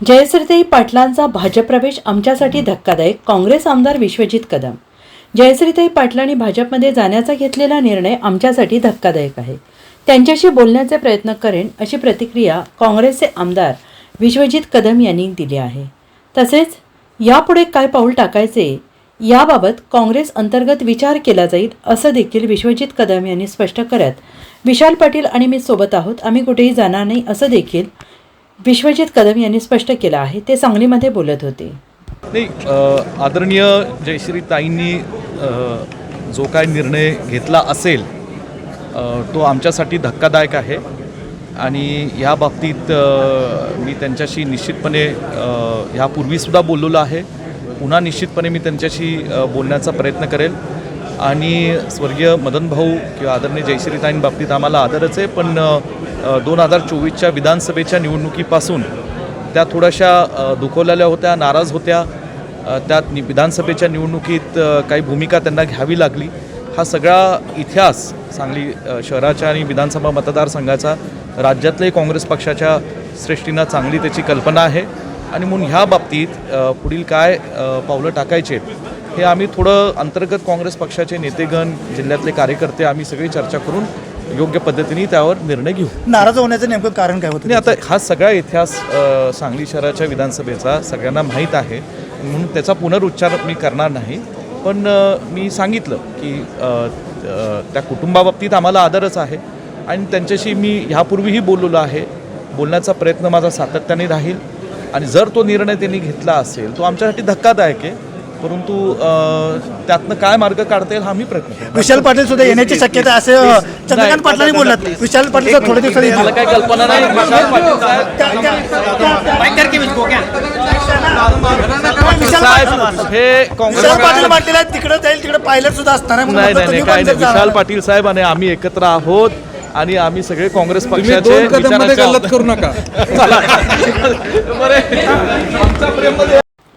जयश्रीताई पाटलांचा भाजप प्रवेश आमच्यासाठी धक्कादायक काँग्रेस आमदार विश्वजित कदम. जयश्रीताई पाटलांनी भाजपमध्ये जाण्याचा घेतलेला निर्णय आमच्यासाठी धक्कादायक आहे. त्यांच्याशी बोलण्याचे प्रयत्न करेन अशी प्रतिक्रिया काँग्रेसचे आमदार विश्वजित कदम यांनी दिली आहे. तसेच यापुढे काय पाऊल टाकायचे याबाबत काँग्रेस अंतर्गत विचार केला जाईल असं देखील विश्वजित कदम यांनी स्पष्ट करत विशाल पाटील आणि मी सोबत आहोत आम्ही कुठेही जाणार नाही असं देखील विश्वजित कदम यांनी स्पष्ट केलं आहे ते सांगलीमध्ये बोलत होते. नाही आदरणीय जयश्रीताईंनी ताईंनी जो काय निर्णय घेतला असेल तो आमच्यासाठी धक्कादायक आहे. आणि ह्या बाबतीत मी त्यांच्याशी निश्चितपणे ह्यापूर्वीसुद्धा बोललेलो आहे. पुन्हा निश्चितपणे मी त्यांच्याशी बोलण्याचा प्रयत्न करेल. आणि स्वर्गीय मदन भाऊ किंवा आदरणीय जयश्रीताईंबाबतीत आम्हाला आदरच आहे. पण दोन हजार चोवीसच्या विधानसभेच्या निवडणुकीपासून त्या थोड्याशा दुखवलेल्या होत्या नाराज होत्या. त्यात नि विधानसभेच्या निवडणुकीत काही भूमिका त्यांना घ्यावी लागली. हा सगळा इतिहास सांगली शहराच्या आणि विधानसभा मतदारसंघाचा राज्यातल्याही काँग्रेस पक्षाच्या सृष्टीनं चांगली त्याची कल्पना आहे. आणि म्हणून ह्या बाबतीत पुढील काय पावलं टाकायचे हे आम्ही थोडं अंतर्गत काँग्रेस पक्षाचे नेतेगण जिल्ह्यातले कार्यकर्ते आम्ही सगळी चर्चा करून योग्य पद्धतीने त्यावर निर्णय घेऊ. नाराज होण्याचं नेमकं कारण काय होतं नाही आता हा सगळा इतिहास अ, सांगली शहराच्या विधानसभेचा सगळ्यांना माहीत आहे. म्हणून त्याचा पुनरुच्चार मी करणार नाही. पण अ, मी सांगितलं की अ, अ, त्या कुटुंबाबाबतीत आम्हाला आदरच आहे. आणि त्यांच्याशी मी ह्यापूर्वीही बोललेलो आहे. बोलण्याचा प्रयत्न माझा सातत्याने राहील. आणि जर तो निर्णय त्यांनी घेतला असेल तो आमच्यासाठी धक्कादायक आहे. परंतु अ, त्यातनं काय मार्ग काढता येईल हा मी प्रयत्न. विशाल पाटील सुद्धा येण्याची शक्यता असे चंद्रकांत पाटलांनी बोललात. विशाल पाटील थोड्या दिवसांनी मला काय कल्पना नाही. विशाल पाटील साहेब विशाल साहेब हे पाटील आहे, तिकडे जाईल तिकडे पायलट सुद्धा असणार नाही नाही काय नाही विशाल पाटील साहेब आणि आम्ही एकत्र आहोत आणि आम्ही सगळे काँग्रेस पक्षाचे गल्लत करू नका. बरं. आमचा Prem